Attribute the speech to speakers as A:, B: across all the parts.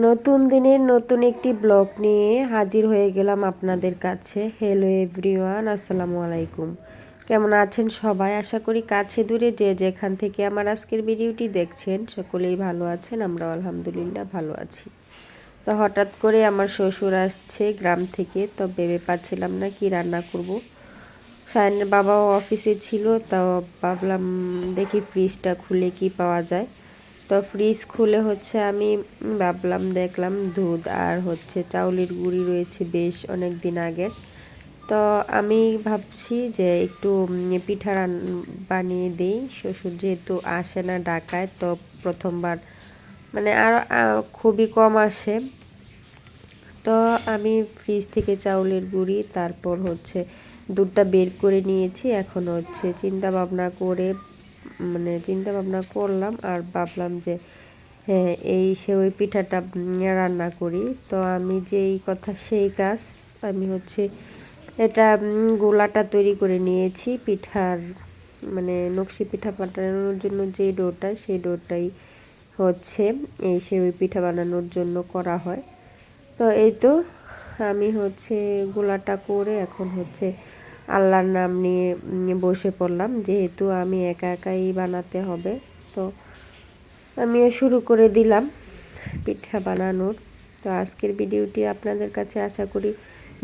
A: নতুন দিনের নতুন একটি ব্লগ নিয়ে হাজির হয়ে গেলাম আপনাদের কাছে। হ্যালো এভরিওয়ান আসসালামু আলাইকুম। কেমন আছেন সবাই? আশা করি কাছে দূরে যে যেখান থেকে আমার আজকের ভিডিওটি দেখছেন, সকলেই ভালো আছেন আমরা আলহামদুলিল্লাহ ভালো আছি। তো হঠাৎ করে আমার শ্বশুর আসছে গ্রাম থেকে, তো ভেবে পাচ্ছিলাম না কি রান্না করব। সায়নের বাবাও অফিসে ছিল, তো ভাবলাম দেখি ফ্রিজটা খুলে কি পাওয়া যায়। তো ফ্রিজ খুলে হচ্ছে আমি ভাবলাম, দেখলাম দুধ আর হচ্ছে চাউলের গুঁড়ি রয়েছে বেশ অনেক দিন আগে। তো আমি ভাবছি যে একটু পিঠা বানিয়ে দিই। শ্বশুর যেহেতু আসে না ঢাকায়, তো প্রথমবার মানে আর খুবই কম আসে। তো আমি ফ্রিজ থেকে চাউলের গুঁড়ি, তারপর হচ্ছে দুধটা বের করে নিয়েছি। এখন হচ্ছে চিন্তা ভাবনা করে মানে চিন্তা ভাবনা করলাম আর ভাবলাম যে হ্যাঁ এই ওই পিঠাটা রান্না করি। তো আমি যেই কথা সেই কাজ আমি হচ্ছে এটা গোলাটা তৈরি করে নিয়েছি পিঠার মানে নকশি পিঠা পাঠানোর জন্য যে ডোটা, সেই ডোটাই হচ্ছে এই ওই পিঠা বানানোর জন্য করা হয়। তো এই তো আমি হচ্ছে গোলাটা করে এখন হচ্ছে আল্লাহর নাম নিয়ে বসে পড়লাম, যেহেতু আমি একা একাই বানাতে হবে, তো আমিও শুরু করে দিলাম পিঠা বানানোর। তো আজকের ভিডিওটি আপনাদের কাছে আশা করি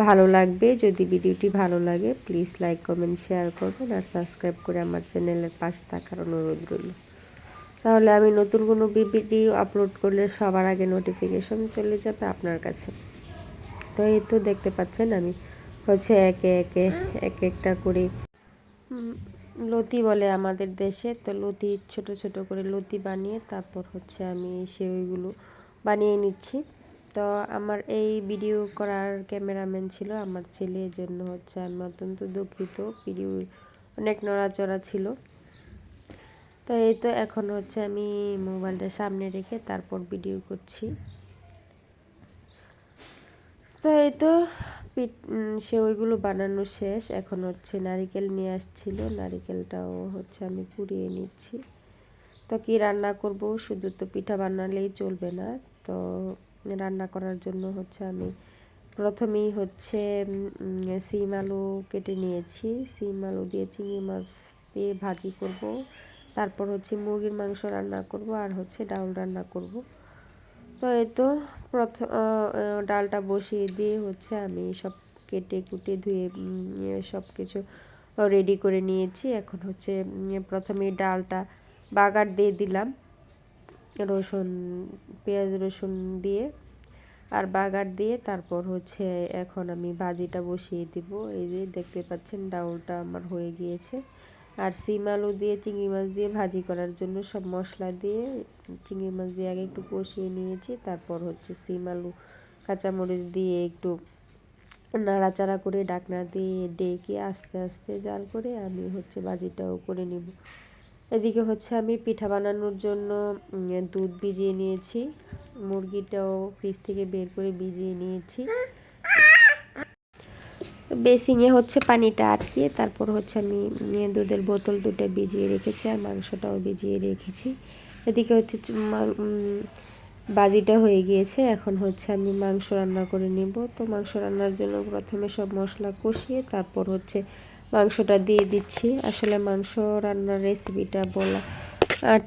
A: ভালো লাগবে। যদি ভিডিওটি ভালো লাগে প্লিজ লাইক কমেন্ট শেয়ার করবেন আর সাবস্ক্রাইব করে আমার চ্যানেলের পাশে থাকার অনুরোধ রইল। তাহলে আমি নতুন কোনো ভিডিও আপলোড করলে সবার আগে নোটিফিকেশন চলে যাবে আপনার কাছে। তো এই তো দেখতে পাচ্ছেন আমি হচ্ছে একে একে, এক একটা করে লতি বলে আমাদের দেশে। তো লতি ছোট ছোট করে লতি বানিয়ে তারপর হচ্ছে আমি সেগুলো বানিয়ে নিচ্ছি। তো আমার এই ভিডিও করার ক্যামেরাম্যান ছিল আমার ছেলের জন্য হচ্ছে আমি অত্যন্ত দুঃখিত। ভিডিও অনেক নড়াচড়া ছিল। তো এই তো এখন হচ্ছে আমি মোবাইলটা সামনে রেখে তারপর ভিডিও করছি। তো এই তো পিঠ সে ওইগুলো বানানো শেষ। এখন হচ্ছে নারিকেল নিয়ে আসছিল। নারিকেলটাও হচ্ছে আমি কুড়িয়ে নিচ্ছি। তো কি রান্না করব? শুধু তো পিঠা বানালেই চলবে না। তো রান্না করার জন্য হচ্ছে আমি প্রথমেই হচ্ছে সিম আলু কেটে নিয়েছি। সিম আলু দিয়ে চিংড়ি মাছ দিয়ে ভাজি করব। তারপর হচ্ছে মুরগির মাংস রান্না করব আর হচ্ছে ডাউল রান্না করব। তো এই তো প্রথম ডালটা বসিয়ে দিয়ে হচ্ছে আমি সব কেটে কুটে ধুয়ে সব কিছু রেডি করে নিয়েছি। এখন হচ্ছে প্রথমে ডালটা বাগার দিয়ে দিলাম। রসুন, পেঁয়াজ রসুন দিয়ে আর বাগার দিয়ে তারপর হচ্ছে এখন আমি ভাজিটা বসিয়ে দিব। এই যে দেখতে পাচ্ছেন ডাউলটা আমার হয়ে গিয়েছে। আর সিম আলু দিয়ে চিংড়ি মাছ দিয়ে ভাজি করার জন্য সব মশলা দিয়ে চিংড়ি মাছ দিয়ে আগে একটু কষিয়ে নিয়েছি, তারপর হচ্ছে সিম আলু, কাঁচামরিচ দিয়ে একটু নাড়াচাড়া করে ডাকনা দিয়ে ডেকে আস্তে আস্তে জাল করে আমি হচ্ছে ভাজিটাও করে নিব। এদিকে হচ্ছে আমি পিঠা বানানোর জন্য দুধ ভিজিয়ে নিয়েছি, মুরগিটাও ফ্রিজ থেকে বের করে ভিজিয়ে নিয়েছি। বেসিংয়ে হচ্ছে পানিটা আটকে তারপর হচ্ছে আমি দুধের বোতল দুটো ভিজিয়ে রেখেছি আর মাংসটাও ভিজিয়ে রেখেছি। এদিকে হচ্ছে বাজিটা হয়ে গিয়েছে, এখন হচ্ছে আমি মাংস রান্না করে নিব। তো মাংস রান্নার জন্য প্রথমে সব মশলা কষিয়ে তারপর হচ্ছে মাংসটা দিয়ে দিচ্ছি। আসলে মাংস রান্নার রেসিপিটা বলা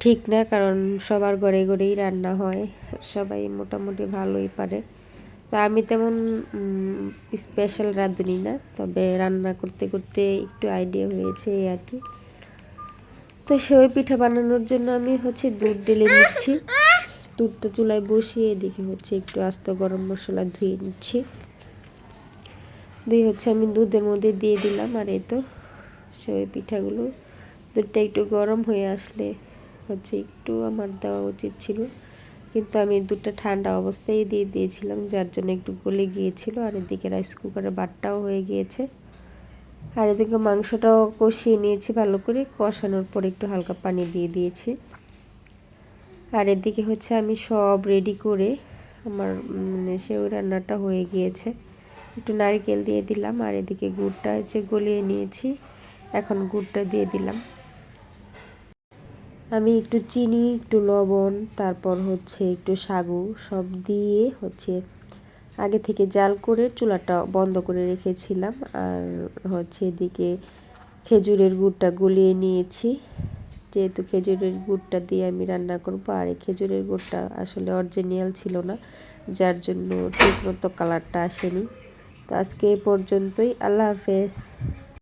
A: ঠিক না, কারণ সবার ঘরে ঘরেই রান্না হয়, সবাই মোটামুটি ভালোই পারে। তো আমি তেমন স্পেশাল রাঁধুনি না, তবে রান্না করতে করতে একটু আইডিয়া হয়েছে এই আর কি। তো সেই পিঠা বানানোর জন্য আমি হচ্ছে দুধ ডেলে নিচ্ছি। দুধটা চুলায় বসিয়ে এদিকে হচ্ছে একটু আস্ত গরম মশলা ধুয়ে নিচ্ছি। দিয়ে হচ্ছে আমি দুধের মধ্যে দিয়ে দিলাম আর এই তো পিঠাগুলো। দুধটা একটু গরম হয়ে আসলে হচ্ছে একটু আমার দেওয়া উচিত ছিল। কিন্তু আমি দুধটা ঠান্ডা অবস্থায় দিয়ে দিয়েছিলাম, যার জন্য একটু গলে গিয়েছিল। আর এদিকে রাইস কুকারের বাটটাও হয়ে গিয়েছে। আর এদিকে মাংসটাও কষিয়ে নিয়েছি ভালো করে। কষানোর পর একটু হালকা পানি দিয়ে দিয়েছি। আর এদিকে হচ্ছে আমি সব রেডি করে আমার মানে সেও রান্নাটা হয়ে গিয়েছে। একটু নারিকেল দিয়ে দিলাম। আর এদিকে গুড়টা হচ্ছে গলিয়ে নিয়েছি। এখন গুড়টা দিয়ে দিলাম। আমি একটু চিনি, একটু লবণ, তারপর হচ্ছে একটু সাগু, সব দিয়ে হচ্ছে আগে থেকে জাল করে চুলাটা বন্ধ করে রেখেছিলাম। আর হচ্ছে এদিকে খেজুরের গুড়টা গলিয়ে নিয়েছি। যেহেতু খেজুরের গুড়টা দিয়ে আমি রান্না করব, আর এই খেজুরের গুড়টা আসলে অরিজিনাল ছিল না, যার জন্য ঠিকমতো কালারটা আসেনি। তো আজকে এ পর্যন্তই, আল্লাহ হাফেজ।